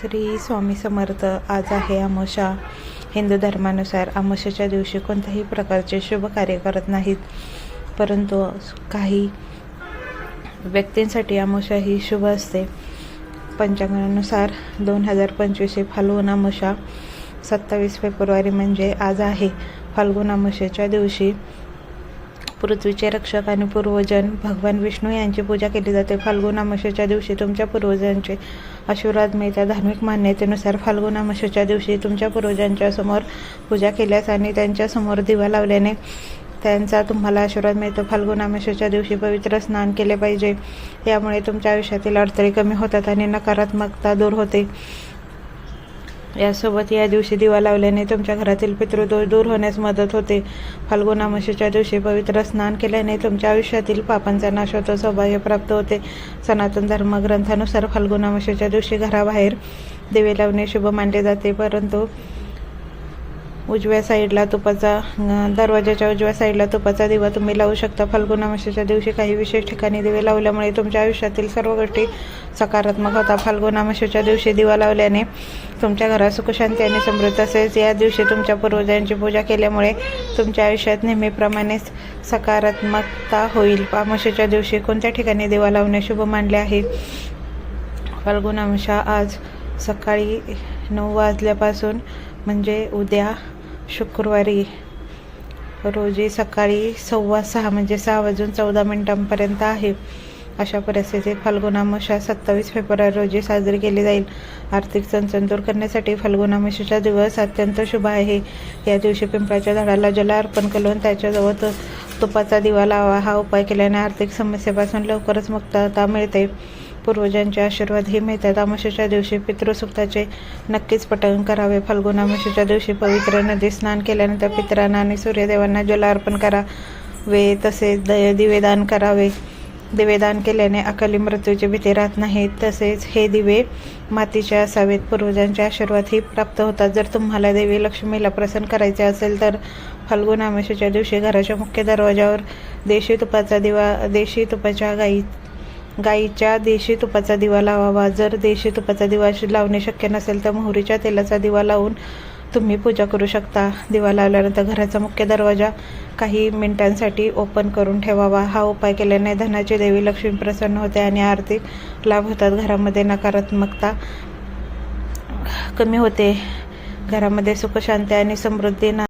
श्री स्वामी समर्थ. आज आहे अमावस्या हिंदू धर्मानुसार अमावस्याच्या दिवशी कोणत्याही प्रकारचे शुभ कार्य करत नाहीत. परंतु काही व्यक्तींसाठी अमावस्या ही शुभ असते. पंचांगानुसार दोन हजार पंचवीस हे फाल्गुन अमावस्या सत्तावीस फेब्रुवारी म्हणजे आज आहे. फाल्गुन अमावस्येच्या दिवशी पृथ्वीचे रक्षक आणि पूर्वजन. भगवान विष्णू यांची पूजा केली जाते. फाल्गुन अमावस्येच्या दिवशी तुमच्या पूर्वजांचे आशीर्वाद मिळतात. धार्मिक मान्यतेनुसार फाल्गुन अमावस्येच्या दिवशी तुमच्या पूर्वजांच्या समोर पूजा केल्यास आणि त्यांच्यासमोर दिवा लावल्याने त्यांचा तुम्हाला आशीर्वाद मिळतो. फाल्गुन अमावस्येच्या दिवशी पवित्र स्नान केले पाहिजे. यामुळे तुमच्या आयुष्यातील अडथळे कमी होतात आणि नकारात्मकता दूर होते. यासोबत या दिवशी दिवा लावल्याने तुमच्या घरातील पितृदोष दूर होण्यास मदत होते. फाल्गुन दिवशी पवित्र स्नान केल्याने तुमच्या आयुष्यातील पापांचा नाश होतो सौभाग्य प्राप्त होते. सनातन धर्मग्रंथानुसार फाल्गुन अमावस्येच्या दिवशी घराबाहेर दिवे लावणे शुभ मानले जाते परंतु उजव्या साईडला तुपाचा दरवाजाच्या उजव्या साईडला तुपाचा दिवा तुम्ही लावू शकता. फाल्गुन अमावस्येच्या दिवशी काही विशेष ठिकाणी दिवे लावल्यामुळे तुमच्या आयुष्यातील सर्व गोष्टी सकारात्मक होतात. फाल्गुन अमावस्येच्या दिवशी दिवा लावल्याने तुमच्या घरात सुखशांती आणि समृद्ध तसेच या दिवशी तुमच्या पूर्वजांची पूजा केल्यामुळे तुमच्या आयुष्यात नेहमीप्रमाणेच सकारात्मकता होईल. अमावस्येच्या दिवशी कोणत्या ठिकाणी दिवा लावणे शुभ मानले आहे? फाल्गुन अमावस्या आज सकाळी नऊ वाजल्यापासून म्हणजे उद्या शुक्रवारी रोजी सकाळी सव्वा सहा म्हणजे सहा वाजून चौदा मिनिटांपर्यंत आहे. अशा परिस्थितीत फाल्गुनामशा सत्तावीस फेब्रुवारी रोजी साजरी केली जाईल. आर्थिक चणचण दूर करण्यासाठी फाल्गुनामशाचा दिवस अत्यंत शुभ आहे. या दिवशी पिंपळाच्या झाडाला जल अर्पण करून त्याच्याजवळ तो तुपाचा दिवा लावा. हा उपाय केल्याने आर्थिक समस्येपासून लवकरच मुक्तता मिळते. पूर्वजांचे आशीर्वादही मिळतात. अमावस्येच्या दिवशी पितृसुक्ताचे नक्कीच पठण करावे. फाल्गुन अमावस्येच्या दिवशी पवित्र नदी स्नान केल्यानंतर पितरांना आणि सूर्यदेवांना जल अर्पण करावे. तसेच द दिवेदान करावे. दिवेदान केल्याने अकाली मृत्यूची भीती राहत नाही. तसेच हे दिवे मातीचे असावेत. पूर्वजांचे आशीर्वादही प्राप्त होतात. जर तुम्हाला देवी लक्ष्मीला प्रसन्न करायचे असेल तर फाल्गुन अमावस्येच्या दिवशी घराच्या मुख्य दरवाजावर देशी तुपाचा दिवा देशी तुपाच्या गाई गाईच्या देशी तुपाचा दिवा लावावा. जर देशी तुपाचा दिवा लावणे शक्य नसेल तर मोहरीच्या तेलाचा दिवा लावून तुम्ही पूजा करू शकता. दिवा लावल्यानंतर घराचा मुख्य दरवाजा काही मिनिटांसाठी ओपन करून ठेवावा. हा उपाय केल्याने धनाची देवी लक्ष्मी प्रसन्न होते आणि आर्थिक लाभ होतात. घरामध्ये नकारात्मकता कमी होते. घरामध्ये सुखशांती आणि समृद्धी ना